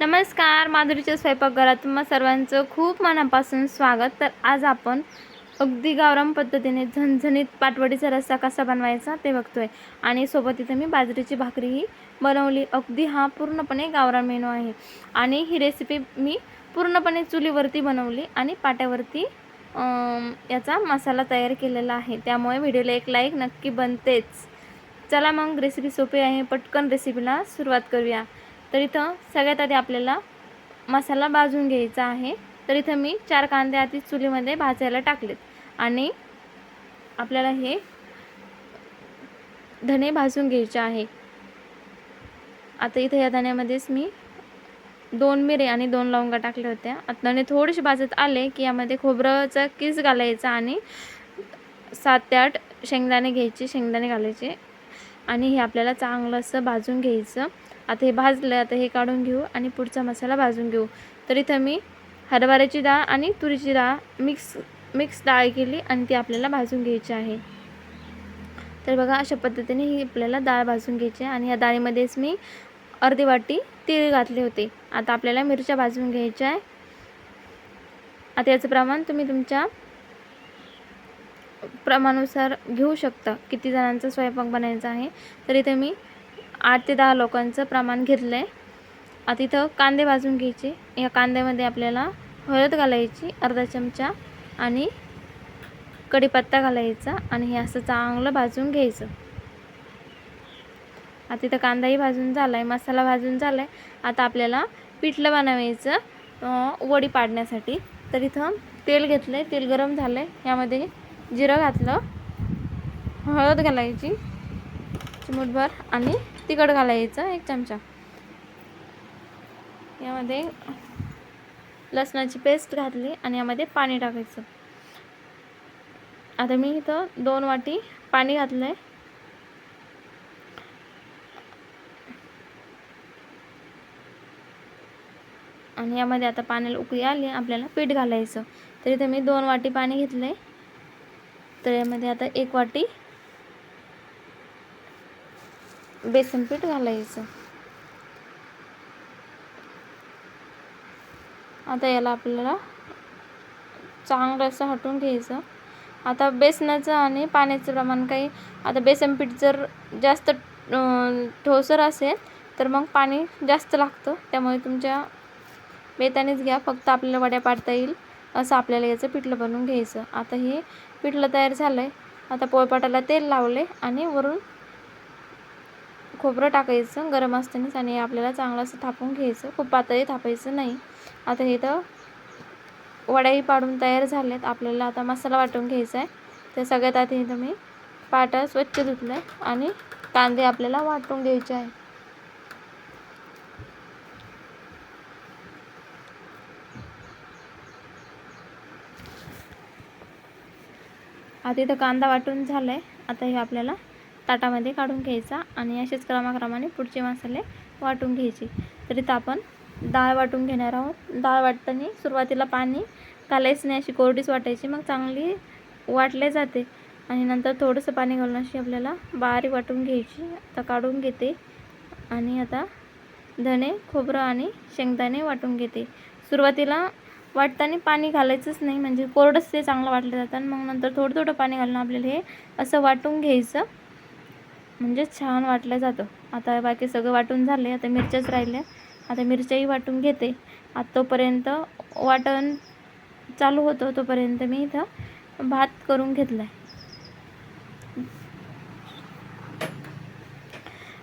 नमस्कार माधुरीच्या स्वयंपाकघरात तुम्हा सर्वांचं खूप मनापासून स्वागत. तर आज आपण अगदी गावराम पद्धतीने झणझणीत पाटवडीचा रस्सा कसा बनवायचा ते बघतोय. आणि सोबत इथं मी बाजरीची भाकरीही बनवली. अगदी हा पूर्णपणे गावरान मेनू आहे. आणि ही रेसिपी मी पूर्णपणे चुलीवरती बनवली आणि पाट्यावरती याचा मसाला तयार केलेला आहे. त्यामुळे व्हिडिओला एक लाईक नक्की बनतेच. चला मग रेसिपी सोपी आहे. पटकन रेसिपीला सुरुवात करूया. तर इथं सगळ्यात आधी आपल्याला मसाला भाजून घ्यायचा आहे. तर इथं मी चार कांदे आधी चुलीमध्ये भाजायला टाकलेत. आणि आपल्याला हे धने भाजून घ्यायचे आहे. आता इथं या धण्यामध्येच मी दोन मिरे आणि दोन लवंगा टाकल्या होत्या. आता धणे थोडेसे भाजत आले की यामध्ये खोबरंचा किस घालायचा आणि सात ते आठ शेंगदाणे घ्यायचे शेंगदाणे घालायचे. आणि हे आपल्याला चांगलं असं भाजून घ्यायचं. आता हे भाजलं आता हे काढून घेऊ आणि पुढचा मसाला भाजून घेऊ. तर इथं मी हरभऱ्याची डाळ आणि तुरीची डाळ मिक्स मिक्स डाळ केली आणि ती आपल्याला भाजून घ्यायची आहे. तर बघा अशा पद्धतीने ही आपल्याला डाळ भाजून घ्यायची आहे आणि ह्या डाळीमध्येच मी अर्धी वाटी तीळ घातले होते. आता आपल्याला मिरच्या भाजून घ्यायच्या आहे. आता याचं प्रमाण तुम्ही तुमच्या प्रमाणानुसार घेऊ शकता. किती जणांचा स्वयंपाक बनायचा आहे. तर इथे मी आठ ते दहा लोकांचं प्रमाण घेतलं आहे आता इथं कांदे भाजून घ्यायचे. या कांद्यामध्ये आपल्याला हळद घालायची अर्धा चमचा आणि कढीपत्ता घालायचा आणि हे असं चांगलं भाजून घ्यायचं. आता इथं कांदाही भाजून झाला आहे मसाला भाजून झाला आहे आता आपल्याला पिठलं बनवायचं वडी पाडण्यासाठी. तर इथं तेल घेतलं आहे तेल गरम झालं आहे यामध्ये जिरं घातलं हळद घालायची चिमूटभर आणि तिखट घालायचं एक चमचा. यामध्ये लसणाची पेस्ट घातली आणि यामध्ये पाणी टाकायचं. आता मी इथं दोन वाटी पाणी घातलं आहे आणि यामध्ये आता पाण्याला उकळी आली आपल्याला पीठ घालायचं. तर इथे मी दोन वाटी पाणी घेतलं आहे तर यामध्ये आता एक वाटी बेसन पीठ घालायचं. आता याला आपल्याला चांगलं असं हटवून घ्यायचं. आता बेसनाचं आणि पाण्याचं प्रमाण काही आता बेसन पीठ जर जास्त ठोसर असेल तर मग पाणी जास्त लागतं. त्यामुळे तुमच्या बेतानेच घ्या. फक्त आपल्याला वड्या पाडता येईल. असं आपल्याला याचं पिठलं बनवून घ्यायचं. आता हे पिठलं तयार झालं आहे आता पोळपाटाला तेल लावले आणि वरून खोबरं टाकायचं गरम असतानाच आणि आपल्याला चांगलं असं थापून घ्यायचं. खूप पातळी थापायचं नाही. आता हे तर वड्याही पाडून तयार झाल्यात. आपल्याला आता मसाला वाटून घ्यायचा आहे. तर सगळ्यात आधी इथं मी पाटा स्वच्छ धुतलं आहे आणि कांदे आपल्याला वाटून घ्यायचे आहे. आता इथं कांदा वाटून झाला आहे आता हे आपल्याला ताटामध्ये काढून घ्यायचा आणि असेच क्रमाक्रमाने पुढचे मसाले वाटून घ्यायचे. तर इथं आपण डाळ वाटून घेणार आहोत. डाळ वाटताना सुरुवातीला पाणी घालायचं नाही अशी कोरडीच वाटायची. मग चांगली वाटले जाते. आणि नंतर थोडंसं पाणी घालून अशी आपल्याला बारीक वाटून घ्यायची. आता काढून घेते. आणि आता धणे खोबरं आणि शेंगदाणे वाटून घेते. सुरुवातीला वाटताना पाणी घालायचंच नाही. म्हणजे कोरडंच ते चांगलं वाटलं जातं आणि मग नंतर थोडं थोडं पाणी घालून आपल्याला हे असं वाटून घ्यायचं. म्हणजे छान वाटलं जातं. आता बाकी सगळं वाटून झाले आता मिरच्याच राहिल्या. आता मिरच्याही वाटून घेते. आता तोपर्यंत वाटण चालू होतं. तोपर्यंत मी इथं भात करून घेतला आहे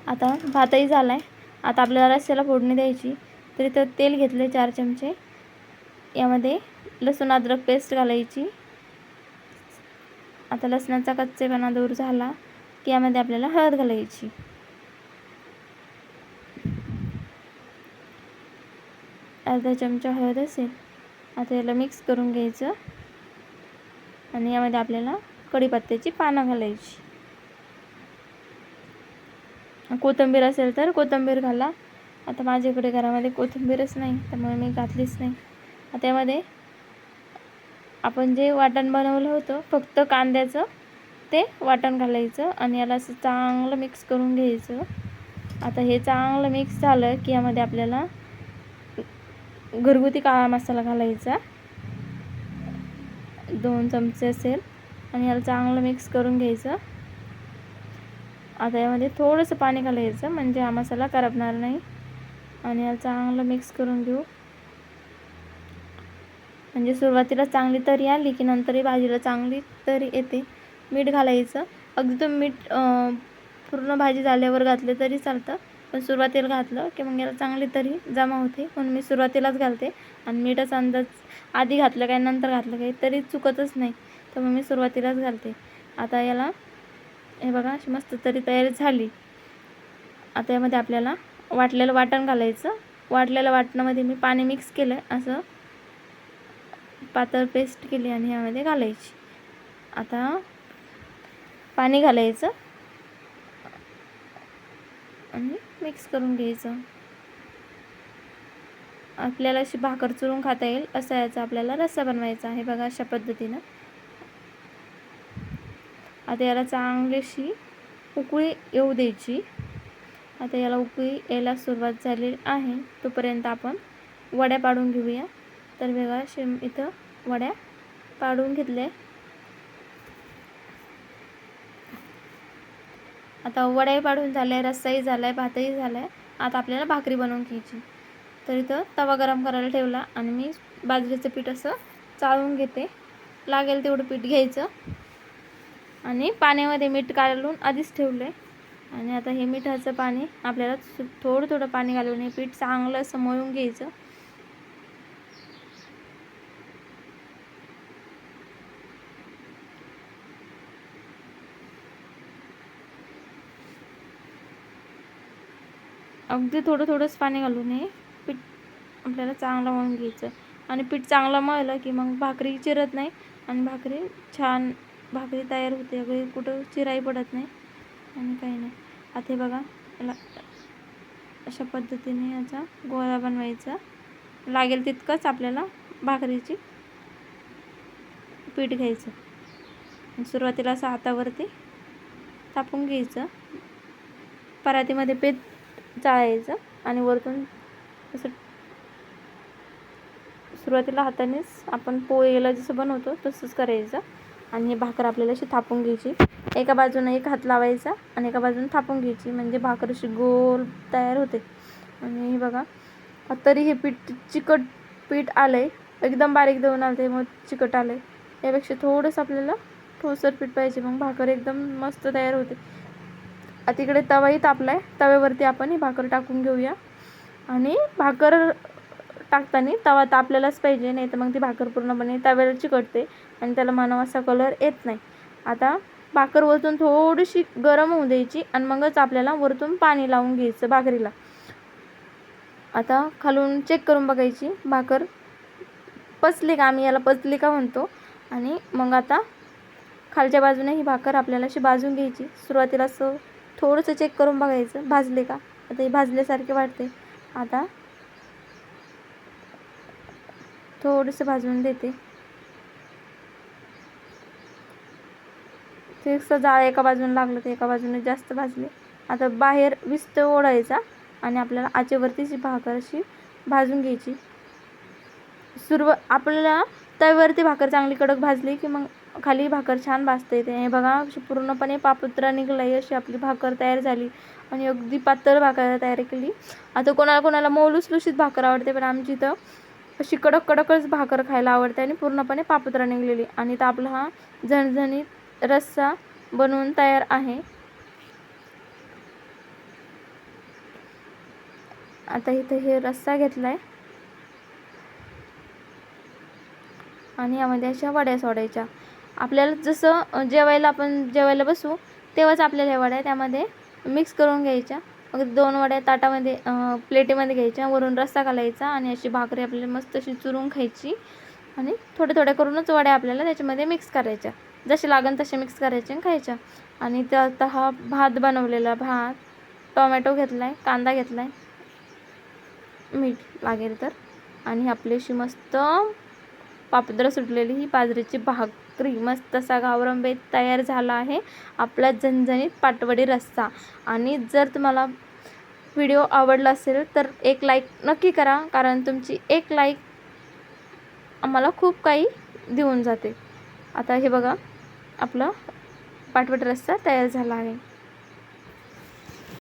आता भातही झाला आहे आता आपल्याला रस्स्याला फोडणी द्यायची. तर इथं तेल घेतले चार चमचे. यामध्ये लसूण अद्रक पेस्ट घालायची. आता लसणाचा कच्चेपणा दूर झाला की यामध्ये आपल्याला हळद घालायची. अर्धा चमचा हळद असेल. आता याला मिक्स करून घ्यायचं. आणि यामध्ये आपल्याला कढीपत्त्याची पानं घालायची. कोथिंबीर असेल तर कोथिंबीर घाला. आता माझ्याकडे घरामध्ये कोथिंबीरच नाही त्यामुळे मी घातलीच नाही. त्यामध्ये आपण जे वाटण बनवलं होतं फक्त कांद्याचं ते वाटण घालायचं आणि याला असं चांगलं मिक्स करून घ्यायचं. आता हे चांगलं मिक्स झालं की यामध्ये आपल्याला घरगुती काळा मसाला घालायचा. दोन चमचे असेल आणि याला चांगलं मिक्स करून घ्यायचं. आता यामध्ये थोडंसं पाणी घालायचं म्हणजे हा मसाला करपणार नाही. आणि याला चांगलं मिक्स करून घेऊ. म्हणजे सुरुवातीला चांगली तरी आली की नंतरही भाजीला चांगली तरी येते. मीठ घालायचं. अगदी तुम्ही मीठ पूर्ण भाजी झाल्यावर घातले तरी चालतं. पण सुरुवातीला घातलं की मग याला चांगली तरी जमा होते. म्हणून मी सुरुवातीलाच घालते. आणि मीठाचा अंदाज आधी घातलं काय नंतर घातलं काही तरी चुकतच नाही. तर मग मी सुरुवातीलाच घालते. आता याला हे बघा अशी मस्त तरी तयारी झाली. आता यामध्ये आपल्याला वाटलेलं वाटण घालायचं. वाटलेल्या वाटणामध्ये मी पाणी मिक्स केलं. असं पातळ पेस्ट केली आणि यामध्ये घालायची. आता पाणी घालायचं. आणि मिक्स करून घ्यायचं. आपल्याला अशी भाकर चुरून खाता येईल असा याचा आपल्याला रस्सा बनवायचा आहे. बघा अशा पद्धतीनं. आता याला चांगलीशी उकळी येऊ द्यायची. आता याला उकळी यायला सुरुवात झाली आहे. तोपर्यंत आपण वड्या पाडून घेऊया. तर वेगळा शिम इथं वड्या पाडून घेतल्या. आता वड्याही पाडून झाल्या रस्साही झाला आहे भातही झाला आहे आता आपल्याला भाकरी बनवून घ्यायची. तर इथं तवा गरम करायला ठेवला आणि मी बाजरीचं पीठ असं चाळून घेते. लागेल तेवढं पीठ घ्यायचं. आणि पाण्यामध्ये मीठ काढून आधीच ठेवलं आहे आणि आता हे मिठाचं पाणी आपल्याला थोडं थोडं पाणी घालून हे पीठ चांगलं असं मळून घ्यायचं. अगदी थोडं थोडंच पाणी घालून हे पीठ आपल्याला चांगलं मळून घ्यायचं. आणि पीठ चांगलं मळलं की मग भाकरी चिरत नाही आणि भाकरी छान भाकरी तयार होते. अगदी कुठं चिराई पडत नाही आणि काही नाही. आता हे बघा याला अशा पद्धतीने याचा गोळा बनवायचा. लागेल तितकंच आपल्याला भाकरीची पीठ घ्यायचं. सुरुवातीला असं हातावरती तापून घ्यायचं. परातीमध्ये पीठ चाळायचं आणि वरतून असं सुरुवातीला हातानेच आपण पोळीला जसं बनवतो तसंच करायचं. आणि हे भाकर आपल्याला अशी थापून घ्यायची. एका बाजूनं एक हात लावायचा आणि एका बाजूनं थापून घ्यायची. म्हणजे भाकर अशी गोल तयार होते. आणि हे बघा तरी हे पीठ चिकट पीठ आलं आहे एकदम बारीक देऊन आलं ते मग चिकट आलं आहे यापेक्षा थोडंसं आपल्याला ठोसर पीठ पाहिजे. मग भाकर एकदम मस्त तयार होते. तिकडे तवाही तापला आहे तव्यावरती आपण ही भाकर टाकून घेऊया. आणि भाकर टाकताना तवा तापलेलाच पाहिजे नाही तर मग ती भाकर पूर्णपणे तव्याला चिकटते आणि त्याला मानव असा कलर येत नाही. आता भाकर वरतून थोडीशी गरम होऊ द्यायची आणि मगच आपल्याला वरतून पाणी लावून घ्यायचं भाकरीला. आता खालून चेक करून बघायची. भाकर पचली का? आम्ही याला पचली का म्हणतो. आणि मग आता खालच्या बाजूने ही भाकर आपल्याला अशी भाजून घ्यायची. सुरुवातीला असं थोडंसं चेक करून बघायचं. भाजले का? आता हे भाजल्यासारखे वाटते आता थोडंसं भाजून देते. ते जाळ एका बाजूने लागलं तर एका बाजूने जास्त भाजले. आता बाहेर विस्त ओढायचा आणि आपल्याला आचेवरतीची भाकर अशी भाजून घ्यायची. सुरव आपल्याला तव्यावरती भाकर चांगली कडक भाजली की मग खाली भाकर छान भाजता येते. हे बघा अशी पूर्णपणे पापुत्रा निघला अशी आपली भाकर तयार झाली. आणि अगदी पातळ भाकर तयार केली. आता कोणाला कोणाला मौलुसलुशीत भाकर आवडते पण आमची इथं अशी कडक कडकच भाकर खायला आवडते आणि पूर्णपणे पापुत्रा निघलेली. आणि तर आपला हा झणझणीत रस्सा बनवून तयार आहे. आता इथं हे रस्सा घेतला आहे आणि यामध्ये अशा वड्या सोडायच्या. आपल्याला जसं जेवायला आपण जेवायला बसू तेव्हाच आपल्याला ह्या वड्या त्यामध्ये मिक्स करून घ्यायच्या. मग दोन वड्या ताटामध्ये प्लेटीमध्ये घ्यायच्या. वरून रस्सा घालायचा आणि अशी भाकरी आपल्याला मस्त अशी चुरून खायची. आणि थोड्या थोड्या करूनच वड्या आपल्याला त्याच्यामध्ये मिक्स करायच्या. जसे लागेल तसे मिक्स करायचे आणि खायच्या. आणि त्या आता हा भात बनवलेला भात टोमॅटो घेतला आहे कांदा घेतला आहे मीठ लागेल तर. आणि आपली अशी मस्त पापद्र सुटलेली ही बाजरीची भाकरी मस्त असा गावरम बेत तयार झाला आहे. आपला झणझणीत पाटवडी रस्सा. आणि जर तुम्हाला व्हिडिओ आवडला असेल तर एक लाईक नक्की करा कारण तुमची एक लाईक आम्हाला खूप काही देऊन जाते. आता हे बघा आपलं पाटवट रस्सा तयार झाला आहे.